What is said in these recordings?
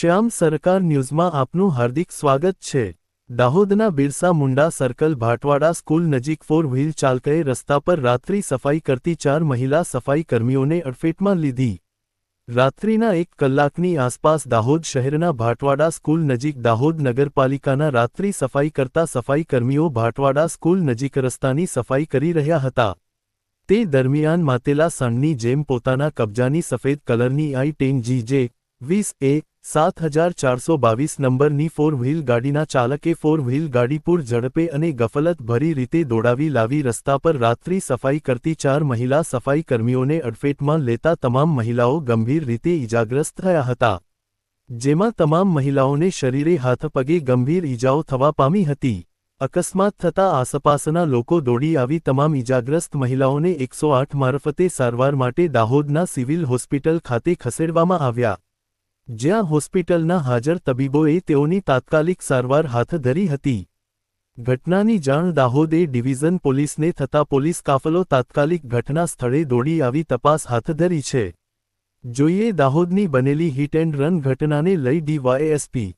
શ્યામ સરકાર ન્યૂઝમાં આપનું હાર્દિક સ્વાગત છે. દાહોદના બિરસા મુંડા સર્કલ ભાટવાડા સ્કૂલ નજીક ફોર વ્હીલ ચાલકએ રસ્તા પર રાત્રિ સફાઈ કરતી ચાર મહિલા સફાઈ કર્મીઓને અડફેટમાં લીધી. રાત્રિના એક કલાકની આસપાસ દાહોદ શહેરના ભાટવાડા સ્કૂલ નજીક દાહોદ નગરપાલિકાના રાત્રિ સફાઈ કરતા સફાઈ કર્મીઓ ભાટવાડા સ્કૂલ નજીક રસ્તાની સફાઈ કરી રહ્યા હતા. તે દરમિયાન માતેલા સણની જેમ પોતાના કબજાની સફેદ કલરની આઈ ટેન જી જે વીસ એ સાત હજાર ચારસો બાવીસ નંબરની ફોર વ્હીલ ગાડીના ચાલકે ફોર વ્હીલ ગાડી પૂર ઝડપે અને ગફલત ભરી રીતે દોડાવી લાવી રસ્તા પર રાત્રિ સફાઈ કરતી ચાર મહિલા સફાઈ કર્મીઓને અડફેટમાં લેતા તમામ મહિલાઓ ગંભીર રીતે ઇજાગ્રસ્ત થયા હતા. જેમાં તમામ મહિલાઓને શરીરે હાથપગે ગંભીર ઇજાઓ થવા પામી હતી. અકસ્માત થતા આસપાસના લોકો દોડી આવી તમામ ઇજાગ્રસ્ત મહિલાઓને એકસો આઠ મારફતે સારવાર માટે દાહોદના સિવિલ હોસ્પિટલ ખાતે ખસેડવામાં આવ્યા. જ્યાં હોસ્પિટલના હાજર તબીબોએ તેઓની તાત્કાલિક સારવાર હાથ ધરી હતી. ઘટનાની જાણ દાહોદ ડિવિઝન પોલીસને થતા પોલીસ કાફલો તાત્કાલિક ઘટના સ્થળે દોડી આવી તપાસ હાથ ધરી છે. જોઈએ દાહોદની બનેલી હિટ એન્ડ રન ઘટનાને લઈ ડીવાયએસપી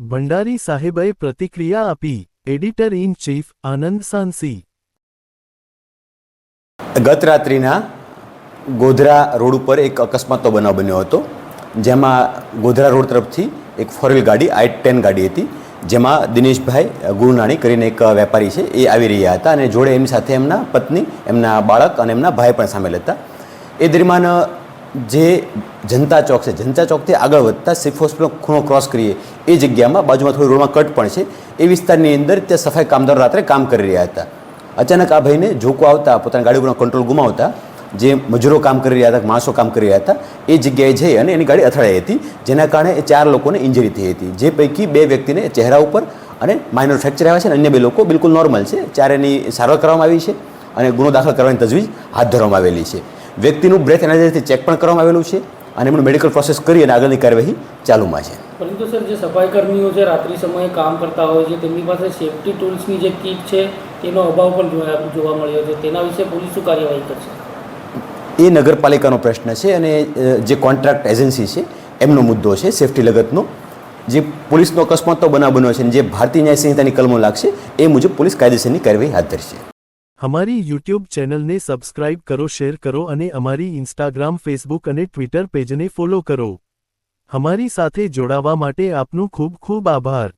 ભંડારી સાહેબએ પ્રતિક્રિયા આપી, editor in chief Anand Sansi. ગત રાત્રિના ગોધરા રોડ ઉપર એક અકસ્માતનો બનાવ બન્યો હતો. જેમાં ગોધરા રોડ તરફથી એક ફોર ગાડી, આઈ ટેન ગાડી હતી, જેમાં દિનેશભાઈ ગુરુનાણી કરીને એક વેપારી છે, એ આવી રહ્યા હતા અને જોડે એમની સાથે એમના પત્ની, એમના બાળક અને એમના ભાઈ પણ સામેલ હતા. એ દરમિયાન જે જનતા ચોક છે, જનતા ચોકથી આગળ વધતા સિફ ખૂણો ક્રોસ કરીએ, એ જગ્યામાં બાજુમાં થોડી રોડમાં કટ પણ છે, એ વિસ્તારની અંદર ત્યાં સફાઈ કામદારો રાત્રે કામ કરી રહ્યા હતા. અચાનક આ ભાઈને જોકો આવતા, પોતાની ગાડી ઉપરનો કંટ્રોલ ગુમાવતા, જે મજૂરો કામ કરી રહ્યા હતા, માણસો કામ કરી રહ્યા હતા એ જગ્યાએ જઈ અને એની ગાડી અથડાઈ હતી, જેના કારણે એ ચાર લોકોને ઇન્જરી થઈ હતી. જે પૈકી બે વ્યક્તિને ચહેરા ઉપર અને માઇનર ફ્રેક્ચર આવ્યા છે અને અન્ય બે લોકો બિલકુલ નોર્મલ છે. ચારેની સારવાર કરવામાં આવી છે અને ગુનો દાખલ કરવાની તજવીજ હાથ ધરવામાં આવેલી છે. વ્યક્તિનું બ્રેથ એનાલિસિસથી ચેક પણ કરવામાં આવેલું છે અને એમનું મેડિકલ પ્રોસેસ કરી અને આગળની કાર્યવાહી ચાલુમાં છે. પરંતુ સર, જે સફાઈ કર્મીઓ છે રાત્રિ સમયે કામ કરતા હોય છે, તેમની પાસે સેફ્ટી ટૂલ્સની જે કીટ છે, તેનો અભાવ પણ જોવા મળ્યો છે. તેના વિશે પોલીસ શું કાર્યવાહી કરશે? એ નગરપાલિકાનો પ્રશ્ન છે અને જે કોન્ટ્રાક્ટ એજન્સી છે, એમનો મુદ્દો છે સેફટી લગતનો. જે પોલીસનો અકસ્માતનો બનાવ બન્યો છે અને જે ભારતીય ન્યાય સંહિતાની કલમો લાગશે, એ મુજબ પોલીસ કાયદેસરની કાર્યવાહી હાથ ધરશે. અમારી યુટ્યુબ ચેનલને સબસ્ક્રાઇબ કરો, શેર કરો અને અમારી ઇન્સ્ટાગ્રામ, ફેસબુક અને ટ્વિટર પેજને ફોલો કરો. અમારી સાથે જોડાવા માટે આપનું ખૂબ ખૂબ આભાર.